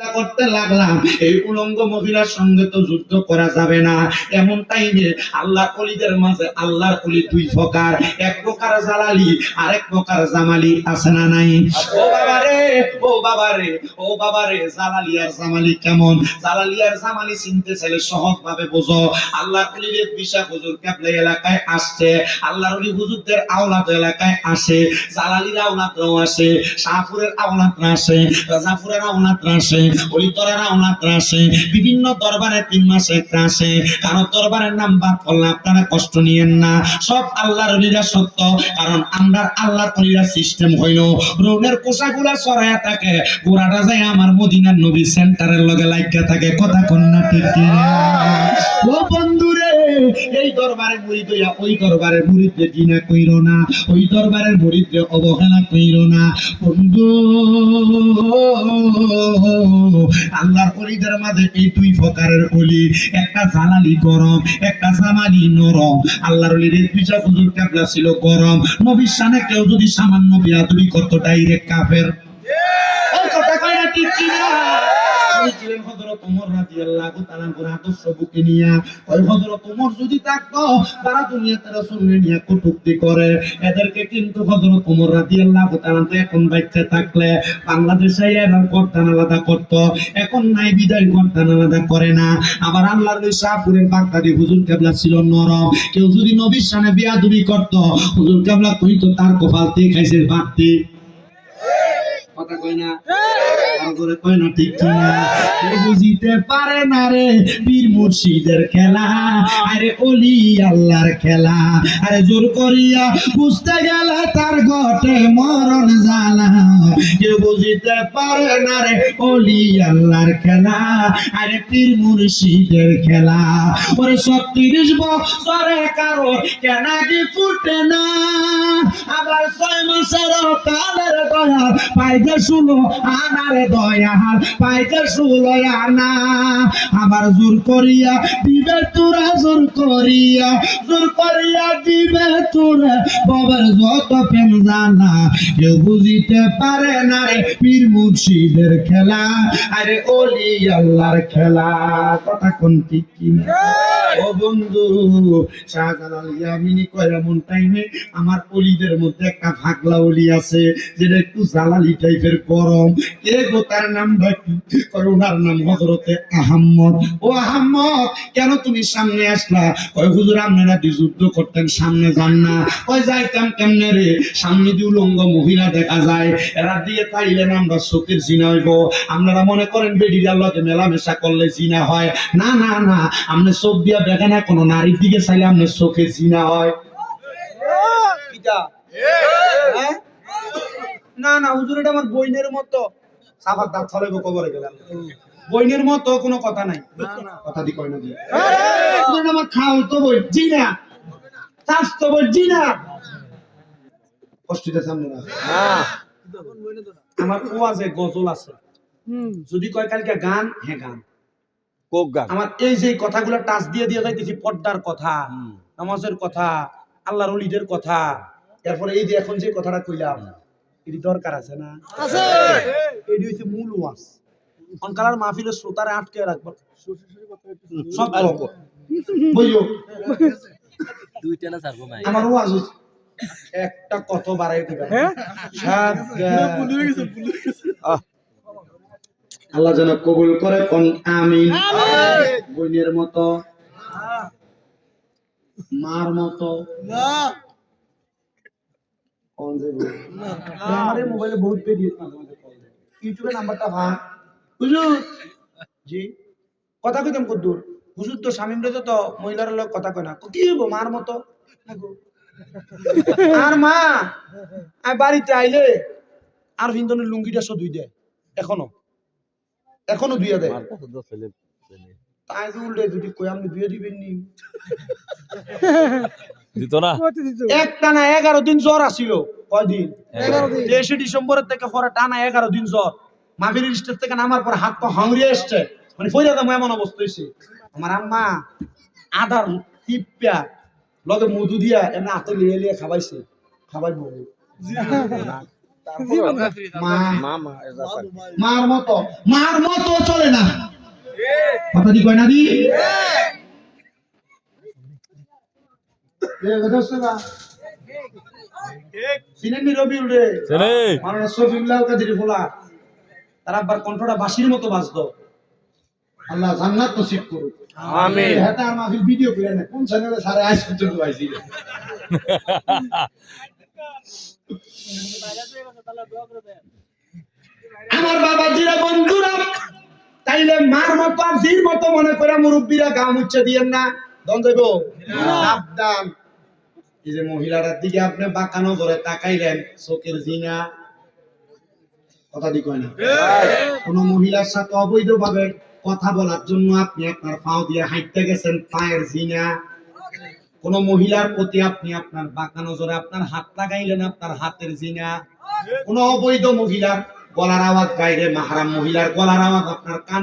চিন্তা করতে লাগলাম। এই উলঙ্গ মহিলার সঙ্গে তো যুদ্ধ করা যাবে না। এমন টাইমে আল্লাহ অলিদের মাঝে আল্লাহর অলি দুই প্রকার। এক প্রকার জালালি আর এক প্রকার জামালি আছে না নাই? ও বাবা রে ও বাবা রে ও বাবা রে জালালি আর জামালি কেমন? জালালি আর জামালি চিনতে চাইলে সহজ ভাবে বোঝো। আল্লাহ অলিদের বিশা হুজুর কেবলে এলাকায় আসছে। আল্লাহর অলি হুজুরদের আওলাদ এলাকায় আসে। জালালির আওলাদরাও আসে, শাহপুরের আওলাদরা আসে রাজাপুরের আওলাদরা আসে। অলিতরার আওলাদরা আসে বিভিন্ন দরবারে তিন মাসে একটা আসে কারণ দরবারের নাম বাদ করলে আপনারা কষ্ট নিয়েন না। সব আল্লাহর সত্য, কারণ আমরা সিস্টেম হইল রোগের কোষাগুলা সরাইয়া থাকে, গোড়াটা যায় আমার মদিনার নবী সেন্টারের লগে লাগিয়া থাকে। কথা কন্যা ঠিক ও বন্ধুরে এই দরবারে মুড়ি দইয়া ওই দরবারের না, ওই দরবারের অবহেলা না। বন্ধু, আল্লাহর মাঝে এই দুই অলি, একটা জালালি গরম, একটা জামালি নরম। আল্লাহর অলির দুইটা হুজুর কাবলা ছিল গরম। নবীর সামনে কেউ যদি সামান্য বিয়া বিয়াদুরি করতো ডাইরেক্ট কাফের। না ওই ছিলেন হযরত ওমর এখন নাই, বিদায় করে না। আবার আল্লাহর ছিল নরম। কেউ যদি নবীর সামনে বিয়াদুবি করত, হুজুর কেবলা কইতো, তার কপালতে খাইছে বাড়তি কথা কই না? করে কয় না ঠিক কিনা? কেউ বুঝিতে পারে না রে বীর মুর্শিদের খেলা। আরে অলি আল্লাহর খেলা। আরে জোর করিয়া বুঝতে গেলে তার ঘটে মরণ জ্বালা। কেউ বুঝিতে পারে না রে অলি আল্লাহর খেলা। আরে পীর মুর্শিদের খেলা। ওরে ছত্রিশ বছরে কারও কেন কি ফুটে না? আবার ছয় মাসের কালের দয়াল পাইতে আনার দয়াল পাইতে শুলো আনা। আবার জোর করিয়া দিবে তোরা জোর করিয়া জোর করিয়া দিবে তোরা। বাবার যত প্রেম জানা কেউ বুঝিতে পারে না রে পীর মুর্শিদের খেলা। আরে ওলি আল্লাহর খেলা কথা কোন ঠিক ও বন্ধু শাহজালাল ইয়ামিনী কয় এমন টাইমে আমার অলিদের মধ্যে একটা ভাগলা অলি আছে যেটা একটু জালালি টাইপের গরম কে গো তার নামটা কি কয় ওনার নাম হজরতে আহাম্মদ। ও আহাম্মদ কেন তুমি সামনে আসলা? কয় হুজুর আপনারা যুদ্ধ করতেন সামনে যান না। কয় যাইতাম কেমনে রে? সামনে দিয়ে উলঙ্গ মহিলা দেখা যায় এরা দিয়ে তাইলেন আমরা চোখের জিনা হইব। আপনারা মনে করেন বেডির আল্লাহকে মেলামেশা করলে জিনা হয়? না না না আপনি চোখ দিয়া দেখেন না কোনো নারীর দিকে চাইলে আপনার চোখে জিনা হয়। হ্যাঁ? না না হুজুর এটা আমার বইনের মতো। সাফার দাঁত ছড়াইব কবরে গেলাম। বইনের মতো কোনো কথা নাই। না না। কথা দি কয় না দিয়ে। আমার খাও তো বই জিনা স্বাস্থ্য বই জিনা কষ্ট দিতে সামনে না। আমার ওয়াজে গজল আছে। যদি কয় কালকে গান হ্যাঁ গান। কোক গান। আমার এই যে কথাগুলো টাচ দিয়ে দিয়ে যাইতেছি পর্দার কথা নামাজের কথা আল্লাহর অলিদের কথা এরপরে এই যে এখন যে কথাটা কইলাম এটি দরকার আছে না? এটি হচ্ছে মূল ওয়াজ। অনকালার মাহফিলের শ্রোতারে আটকে রাখব। সব বইও দুইটা না চারবো মাই আমার ওয়াজ একটা কত বাড়াই দিবেন? আল্লাহ যেন কবুল করে কোন আমিন। বইনের মতো মার মতো কোন যে বই? আমাদের মোবাইলে বহুত ভিডিও ইউটিউবে নাম্বারটা ভাগ হুজুর! জি। কথা কইতাম কদ্দুর হুজুর তো তো মহিলার লোক কথা কয় না। কি হইব মার মতো? আর মা বাড়িতে আইলে আর ভিন্দনের লুঙ্গিটা সব ধুই দেয়। এখনও। এখনও ধুইয়া দেয়। তাই যে উল্টে যদি কই আপনি ধুয়ে দিবেন নি। দিত না? একটা না এগারো দিন জ্বর আসিল কয়দিন? তেইশে ডিসেম্বরের থেকে পরে টানা এগারো দিন জ্বর। মাভির স্টেজ থেকে নামার পর হাত পা এসছে। মানে ফইরা দাম এমন অবস্থা হয়েছে আমার আম্মা আদার টিপা লগে মধু দিয়া এমনি হাতে লিয়ে লিয়ে খাবাইছে। খাবাই বউ মা মা মা এটা মার মতো মার মতো চলে না। কথা দি কয় না দি? কণ্ঠটা বাঁশির মতো বাজতো। আল্লাহ জান্নাত নসিব করুক। আমিন। হেটা আমার ভিডিও করে না। কোন চ্যানেলে সারা আইস পর্যন্ত পাইছি আমার বাবা জিরা বন্ধুরা তাইলে মার মতো আর জির মতো মনে করে মুরব্বীরা গাম উচ্চে দিয়েন না। দন দেব সাবধান। এই যে মহিলাটার দিকে আপনি বাঁকানো করে তাকাইলেন চোখের জিনা। কথা দি কয় না? কোন মহিলার সাথে অবৈধভাবে কথা বলার জন্য আপনি আপনার পাও দিয়ে হাঁটতে গেছেন পায়ের জিনা। কোন মহিলার প্রতি আপনি আপনার বাঁকা নজরে আপনার হাত লাগাইলেন আপনার হাতের জিনা। কোন অবৈধ মহিলার গলার আওয়াজ বাইরে মাহারাম মহিলার গলার আওয়াজ আপনার কান